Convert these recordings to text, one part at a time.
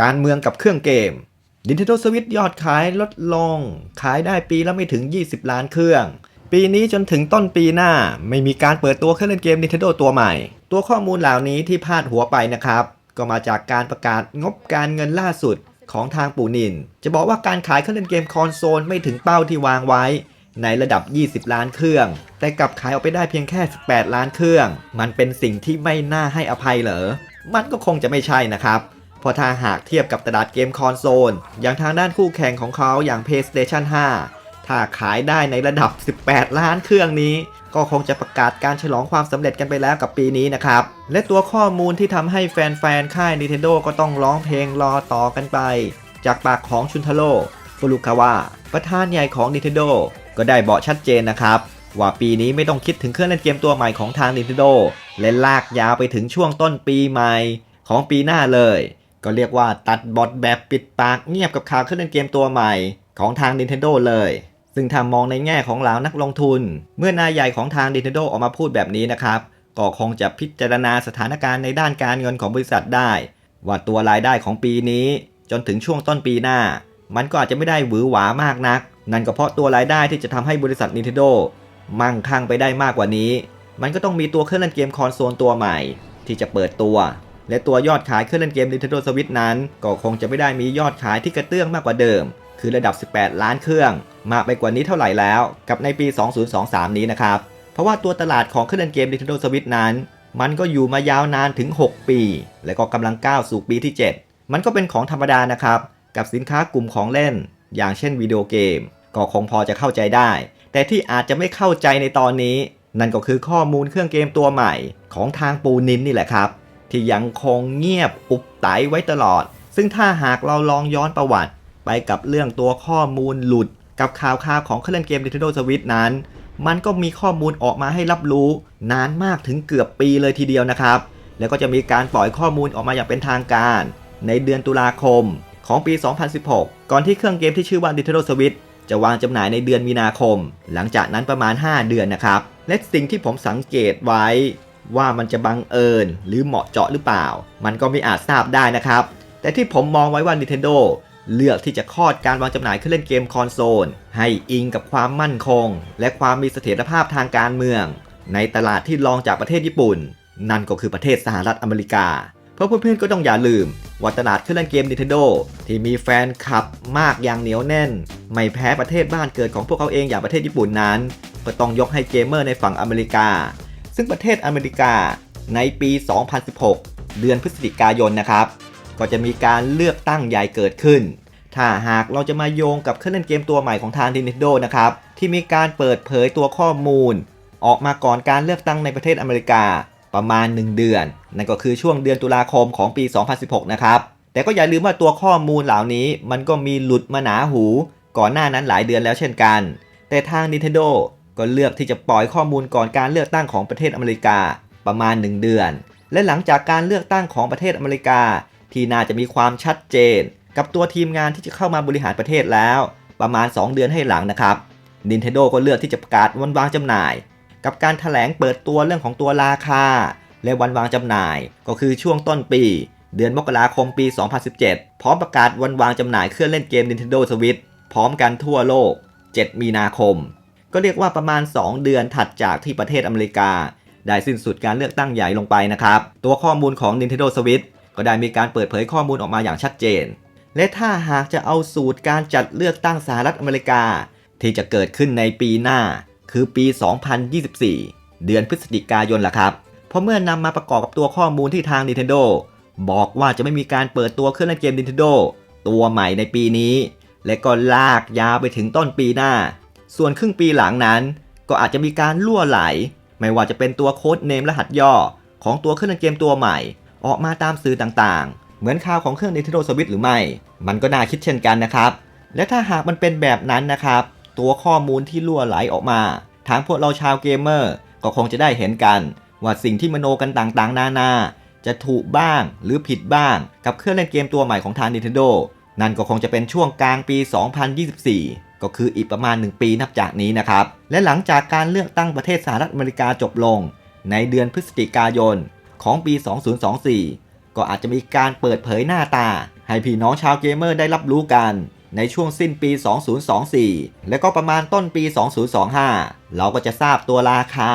การเมืองกับเครื่องเกม Nintendo Switch ยอดขายลดลง ขายได้ปีละไม่ถึง 20 ล้านเครื่อง ปีนี้จนถึงต้นปีหน้า ไม่มีการเปิดตัวเครื่องเล่นเกม Nintendo ตัวใหม่ ตัวข้อมูลเหล่านี้ที่พาดหัวไปนะครับ ก็มาจากการประกาศงบการเงินล่าสุดของทางปู่นิน จะบอกว่าการขายเครื่องเล่นเกมคอนโซลไม่ถึงเป้าที่วางไว้ ในระดับ 20 ล้านเครื่อง แต่กลับขายออกไปได้เพียงแค่ 18 ล้านเครื่อง มันเป็นสิ่งที่ไม่น่าให้อภัยเหรอ มันก็คงจะไม่ใช่นะครับ เพราะถ้าหากเทียบกับตลาดเกมคอนโซล อย่างทางด้านคู่แข่งของเขาอย่าง PlayStation 5 ถ้าขายได้ในระดับ 18 ล้านเครื่องนี้ ก็คงจะประกาศการฉลองความสำเร็จกันไปแล้วกับปีนี้นะครับ และตัวข้อมูลที่ทำให้แฟนๆ ค่าย Nintendo ก็ต้องร้องเพลงรอต่อกันไป จากปากของชุนทาโร่ฟุรุคาวะประธานใหญ่ของ Nintendo ก็ได้บอกชัดเจนนะครับว่าปีนี้ไม่ต้องคิดถึงเครื่องเล่นเกมตัวใหม่ของทาง Nintendo และลากยาวไปถึงช่วงต้นปีใหม่ของปีหน้าเลย ก็เรียกว่าตัดบทแบบปิดปากเงียบกับข่าวเครื่องเล่นเกมตัวใหม่ของทาง Nintendo เลย ซึ่งถ้ามองในแง่ของเหล่านักลงทุน เมื่อนายใหญ่ของทาง Nintendo ออกมาพูดแบบนี้นะครับ ก็คงจะพิจารณาสถานการณ์ในด้านการเงินของบริษัทได้ ว่าตัวรายได้ของปีนี้ จนถึงช่วงต้นปีหน้า มันก็อาจจะไม่ได้หวือหวามากนัก นั่นก็เพราะตัวรายได้ที่จะทำให้บริษัท Nintendo มั่งคั่งไปได้มากกว่านี้ มันก็ต้องมีตัวเครื่องเล่นเกมคอนโซลตัวใหม่ ที่จะเปิดตัว และตัวยอดขายเครื่องเล่นเกม Nintendo Switch นั้น ก็คงจะไม่ได้มียอดขายที่กระเตื้องมากกว่าเดิม คือระดับ 18 ล้านเครื่อง มากไปกว่านี้เท่าไหร่แล้ว กับในปี 2023 นี้นะครับ เพราะว่าตัวตลาดของเครื่องเล่นเกม Nintendo Switch นั้น มันก็อยู่มายาวนานถึง 6 ปี และก็กำลังก้าวสู่ปีที่ 7 มันก็เป็นของธรรมดานะครับ กับสินค้ากลุ่มของเล่น อย่างเช่นวิดีโอเกม ก็คงพอจะเข้าใจได้ แต่ที่อาจจะไม่เข้าใจในตอนนี้ นั่นก็คือข้อมูลเครื่องเกมตัวใหม่ของทางปูนินนี่แหละครับ ที่ยังคงเงียบอุบไตไว้ตลอด ซึ่งถ้าหากเราลองย้อนประวัติ ไปกับเรื่องตัวข้อมูลหลุด กับข่าวข่าวของเครื่องเล่นเกม Nintendo Switch นั้น มันก็มีข้อมูลออกมาให้รับรู้ นานมากถึงเกือบปีเลยทีเดียวนะครับ แล้วก็จะมีการปล่อยข้อมูลออกมาอย่างเป็นทางการ ในเดือนตุลาคมของปี 2016 ก่อนที่เครื่องเกมที่ชื่อว่า Nintendo Switch จะวางจำหน่ายในเดือนมีนาคม หลังจากนั้นประมาณ 5 เดือนนะครับ และสิ่งที่ผมสังเกตไว้ ว่ามันจะบังเอิญหรือเหมาะเจาะหรือเปล่า มันก็ไม่อาจทราบได้นะครับ แต่ที่ผมมองไว้ว่า Nintendo เลือกที่จะคลอดการวางจำหน่ายเครื่องเล่นเกมคอนโซล ให้อิงกับความมั่นคง และความมีเสถียรภาพทางการเมือง ในตลาดที่รองจากประเทศญี่ปุ่น นั่นก็คือประเทศสหรัฐอเมริกา เพราะเพื่อนๆก็ต้องอย่าลืมว่าตลาดเครื่องเล่นเกม Nintendo ที่มีแฟนคลับมากอย่างเหนียวแน่น ไม่แพ้ประเทศบ้านเกิดของพวกเขาเองอย่างประเทศญี่ปุ่นนั้น ก็ต้องยกให้เกมเมอร์ในฝั่งอเมริกา ซึ่งประเทศอเมริกาในปี 2016 เดือนพฤศจิกายนนะครับ ก็จะมีการเลือกตั้งใหญ่เกิดขึ้น ถ้าหากเราจะมาโยงกับเครื่องเล่นเกมตัวใหม่ของทาง Nintendo นะครับ ที่มีการเปิดเผยตัวข้อมูล ออกมาก่อนการเลือกตั้งในประเทศอเมริกาประมาณ 1 เดือน นั่นก็คือช่วงเดือนตุลาคมของปี 2016 นะครับ แต่ก็อย่าลืมว่าตัวข้อมูลเหล่านี้มันก็มีหลุดมาหนาหู ก่อนหน้านั้นหลายเดือนแล้วเช่นกัน แต่ทาง Nintendo ก็เลือกที่จะปล่อยข้อมูลก่อนการเลือกตั้งของประเทศอเมริกาประมาณ 1 เดือน และหลังจากการเลือกตั้งของประเทศอเมริกา ที่น่าจะมีความชัดเจน กับตัวทีมงานที่จะเข้ามาบริหารประเทศแล้ว ประมาณ 2 เดือนให้หลังนะครับ Nintendo ก็เลือกที่จะประกาศวันวางจำหน่าย กับการถแถลงเปิดตัวเรื่องของตัวราคา และวันวางจำหน่าย ก็คือช่วงต้นปี เดือนมกราคมปี 2017 พร้อมประกาศวันวางจำหน่ายเครื่องเล่นเกม Nintendo Switch พร้อมกันทั่วโลก 7 มีนาคม ก็เรียกว่าประมาณ 2 เดือนถัดจากที่ประเทศอเมริกา ได้สิ้นสุดการเลือกตั้งใหญ่ลงไปนะครับ ตัวข้อมูลของ Nintendo Switch ก็ได้มีการเปิดเผยข้อมูลออกมาอย่างชัดเจน และถ้าหากจะเอาสูตรการจัดเลือกตั้งสหรัฐอเมริกา ที่จะเกิดขึ้นในปีหน้า คือปี 2024 เดือนพฤศจิกายนล่ะครับ เพราะเมื่อนำมาประกอบกับตัวข้อมูลที่ทาง Nintendo บอกว่าจะไม่มีการเปิดตัวเครื่องเล่นเกม Nintendo ตัวใหม่ในปีนี้ และก็ลากยาวไปถึงต้นปีหน้า ส่วนครึ่งปีหลังนั้น ก็อาจจะมีการล่วไหล ไม่ว่าจะเป็นตัวโค้ดเนมรหัสย่อ ของตัวเครื่องเล่นเกมตัวใหม่ ออกมาตามสื่อต่างๆ เหมือนข่าวของเครื่อง Nintendo Switch หรือไม่ มันก็น่าคิดเช่นกันนะครับ และถ้าหากมันเป็นแบบนั้นนะครับ ตัวข้อมูลที่ล่วไหลออกมา ทางพวกเราชาวเกมเมอร์ ก็คงจะได้เห็นกัน ว่าสิ่งที่มโนกันต่างๆ นานา จะถูกบ้างหรือผิดบ้างกับเครื่องเล่นเกมตัวใหม่ของทาง Nintendo นั่นก็คงจะเป็นช่วงกลางปี 2024 ก็คืออีกประมาณ 1 ปีนับจากนี้นะครับ และหลังจากการเลือกตั้งประเทศสหรัฐอเมริกาจบลง ในเดือนพฤศจิกายนของปี 2024 ก็อาจจะมีการเปิดเผยหน้าตา ให้พี่น้องชาวเกมเมอร์ได้รับรู้กัน ในช่วงสิ้นปี 2024 และก็ประมาณต้นปี 2025 เราก็จะทราบตัวราคา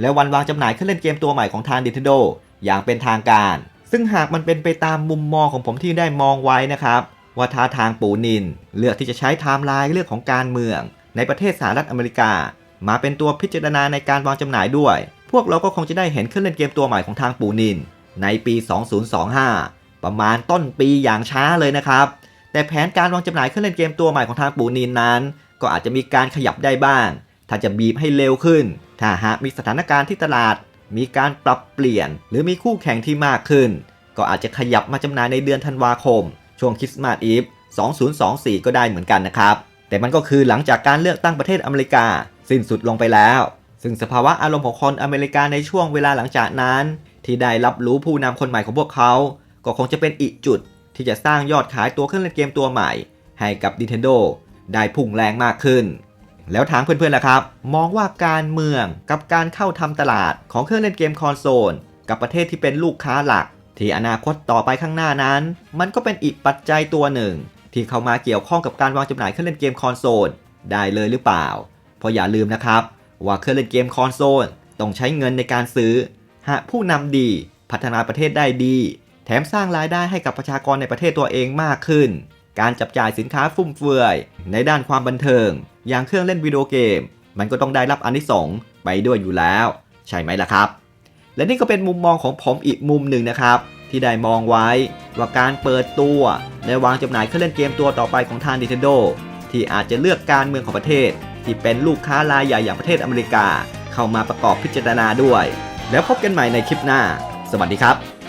และวันวางจำหน่ายเครื่องเล่นเกมตัวใหม่ของทาง Nintendo อย่างเป็นทางการ ซึ่งหากมันเป็นไปตามมุมมองของผมที่ได้มองไว้นะครับ ว่าท่าทางปูนิน เลือกที่จะใช้ไทม์ไลน์เรื่องของการเมือง ในประเทศสหรัฐอเมริกา มาเป็นตัวพิจารณาในการวางจำหน่ายด้วย พวกเราก็คงจะได้เห็นเครื่องเล่นเกมตัวใหม่ของทางปูนิน ในปี 2025 ประมาณต้นปีอย่างช้าเลยนะครับ แต่แผนการวางจำหน่ายเครื่องเล่นเกมตัวใหม่ของทางปูนินนั้น ก็อาจจะมีการขยับได้บ้าง ถ้าจะบีบให้เร็วขึ้น ถ้าหากมีสถานการณ์ที่ตลาด มีการปรับเปลี่ยน หรือมีคู่แข่งที่มากขึ้น ก็อาจจะขยับมาจำหน่ายในเดือนธันวาคม ช่วงคริสต์มาสอีฟ 2024 ก็ได้เหมือนกันนะครับ แต่มันก็คือหลังจากการเลือกตั้งประเทศอเมริกา สิ้นสุดลงไปแล้ว ซึ่งสภาวะอารมณ์ของคนอเมริกาในช่วงเวลาหลังจากนั้น ที่ได้รับรู้ผู้นำคนใหม่ของพวกเขา ก็คงจะเป็นอีกจุด ที่จะสร้างยอดขายตัวเครื่องเล่นเกมตัวใหม่ ให้กับ Nintendo ได้พุ่งแรงมากขึ้น แล้วทางเพื่อนๆล่ะครับ มองว่าการเมืองกับการเข้าทำตลาดของเครื่องเล่นเกมคอนโซลกับประเทศที่เป็นลูกค้าหลัก ที่อนาคตต่อไปข้างหน้านั้น มันก็เป็นอีกปัจจัยตัวหนึ่ง ที่เข้ามาเกี่ยวข้องกับการวางจำหน่ายเครื่องเล่นเกมคอนโซลได้เลยหรือเปล่า เพราะอย่าลืมนะครับ ว่าเครื่องเล่นเกมคอนโซลต้องใช้เงินในการซื้อ หากผู้นำดี พัฒนาประเทศได้ดี แถมสร้างรายได้ให้กับประชากรในประเทศตัวเองมากขึ้น การจับจ่ายสินค้าฟุ่มเฟือย ในด้านความบันเทิง อย่างเครื่องเล่นวิดีโอเกม มันก็ต้องได้รับอนิสงส์ไปด้วยอยู่แล้ว ใช่ไหมล่ะครับ และนี่ก็เป็นมุมมองของผมอีกมุมหนึ่งนะครับ ที่ได้มองไว้ว่าการเปิดตัวและวางจำหน่ายเครื่องเล่นเกมตัวต่อไปของทาง Nintendo ที่อาจจะเลือกการเมืองของประเทศ ที่เป็นลูกค้ารายใหญ่อย่างประเทศอเมริกา เข้ามาประกอบพิจารณาด้วย แล้วพบกันใหม่ในคลิปหน้า สวัสดีครับ